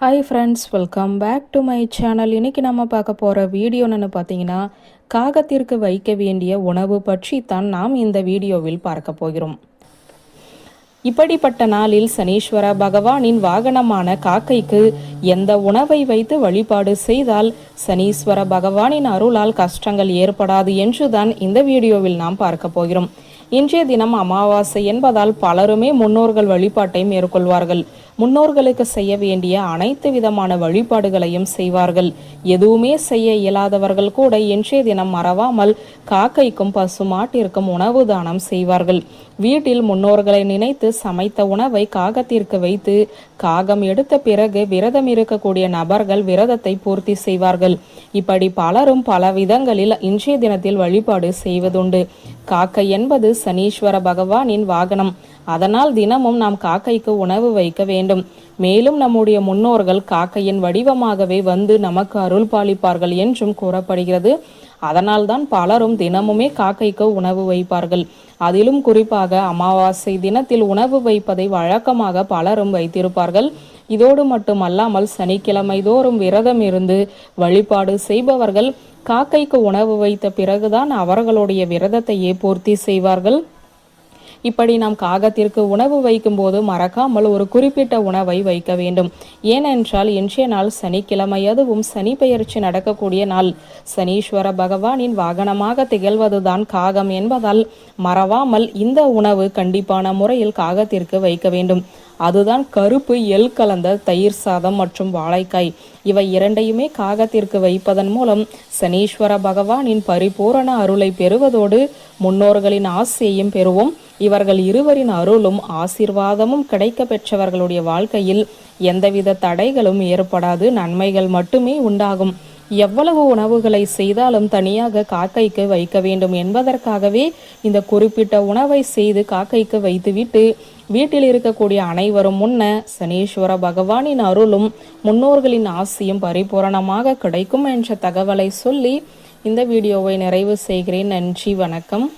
Hi friends welcome back to my channel இன்றைக்கி நம்ம பார்க்க போகிற வீடியோன்னு பார்த்தீங்கன்னா காகத்திற்கு வைக்க வேண்டிய உணவு பற்றி தான் நாம் இந்த வீடியோவில் பார்க்க போகிறோம். இப்படிப்பட்ட நாளில் சனீஸ்வர பகவானின் வாகனமான காக்கைக்கு எந்த உணவை வைத்து வழிபாடு செய்தால் சனீஸ்வர பகவானின் அருளால் கஷ்டங்கள் ஏற்படாது என்றுதான் இந்த வீடியோவில் நாம் பார்க்க போகிறோம். இன்றைய தினம் அமாவாசை என்பதால் பலருமே முன்னோர்கள் வழிபாட்டை மேற்கொள்வார்கள். முன்னோர்களுக்கு செய்ய வேண்டிய அனைத்து விதமான வழிபாடுகளையும் செய்வார்கள். எதுவுமே செய்ய இயலாதவர்கள் கூட இன்றைய தினம் மறவாமல் காக்கைக்கும் பசுமாட்டிற்கும் உணவு தானம் செய்வார்கள். வீட்டில் முன்னோர்களை நினைத்து சமைத்த உணவை காகத்திற்கு வைத்து காகம் எடுத்த பிறகு விரதம் இருக்கக்கூடிய நபர்கள் விரதத்தை பூர்த்தி செய்வார்கள். இப்படி பலரும் பல விதங்களில் இன்றைய தினத்தில் வழிபாடு செய்வதுண்டு. காக்கை என்பது சனீஸ்வர பகவானின் வாகனம். அதனால் தினமும் நாம் காக்கைக்கு உணவு வைக்க வேண்டும். மேலும் நம்முடைய முன்னோர்கள் காக்கையின் வடிவமாகவே வந்து நமக்கு அருள் பாலிப்பார்கள் என்றும் கூறப்படுகிறது. அதனால்தான் பலரும் தினமுமே காக்கைக்கு உணவு வைப்பார்கள். அதிலும் குறிப்பாக அமாவாசை தினத்தில் உணவு வைப்பதை வழக்கமாக பலரும் வைத்திருப்பார்கள். இதோடு மட்டுமல்லாமல் சனிக்கிழமை தோறும் விரதம் இருந்து வழிபாடு செய்பவர்கள் காக்கைக்கு உணவு வைத்த பிறகுதான் அவர்களுடைய விரதத்தையே பூர்த்தி செய்வார்கள். இப்படி நாம் காகத்திற்கு உணவு வைக்கும்போது மறக்காமல் ஒரு குறிப்பிட்ட உணவை வைக்க வேண்டும். ஏனென்றால் இன்றைய நாள் சனிக்கிழமை அதுவும் சனி பெயர்ச்சி நடக்கக்கூடிய நாள். சனீஸ்வர பகவானின் வாகனமாக திகழ்வதுதான் காகம் என்பதால் மறவாமல் இந்த உணவு கண்டிப்பான முறையில் காகத்திற்கு வைக்க வேண்டும். அதுதான் கருப்பு எல் கலந்த தயிர் சாதம் மற்றும் வாழைக்காய். இவை இரண்டையுமே காகத்திற்கு வைப்பதன் மூலம் சனீஸ்வர பகவானின் பரிபூரண அருளை பெறுவதோடு முன்னோர்களின் ஆசையையும் பெறுவோம். இவர்கள் இருவரின் அருளும் ஆசிர்வாதமும் கிடைக்க பெற்றவர்களுடைய வாழ்க்கையில் எந்தவித தடைகளும் ஏற்படாது நன்மைகள் மட்டுமே உண்டாகும். எவ்வளவு உணவுகளை செய்தாலும் தனியாக காக்கைக்கு வைக்க வேண்டும் என்பதற்காகவே இந்த குறிப்பிட்ட உணவை செய்து காக்கைக்கு வைத்துவிட்டு வீட்டில் இருக்கக்கூடிய அனைவரும் முன்ன சனீஸ்வர பகவானின் அருளும் முன்னோர்களின் ஆசியும் பரிபூரணமாக கிடைக்கும் என்ற தகவலை சொல்லி இந்த வீடியோவை நிறைவு செய்கிறேன். நன்றி வணக்கம்.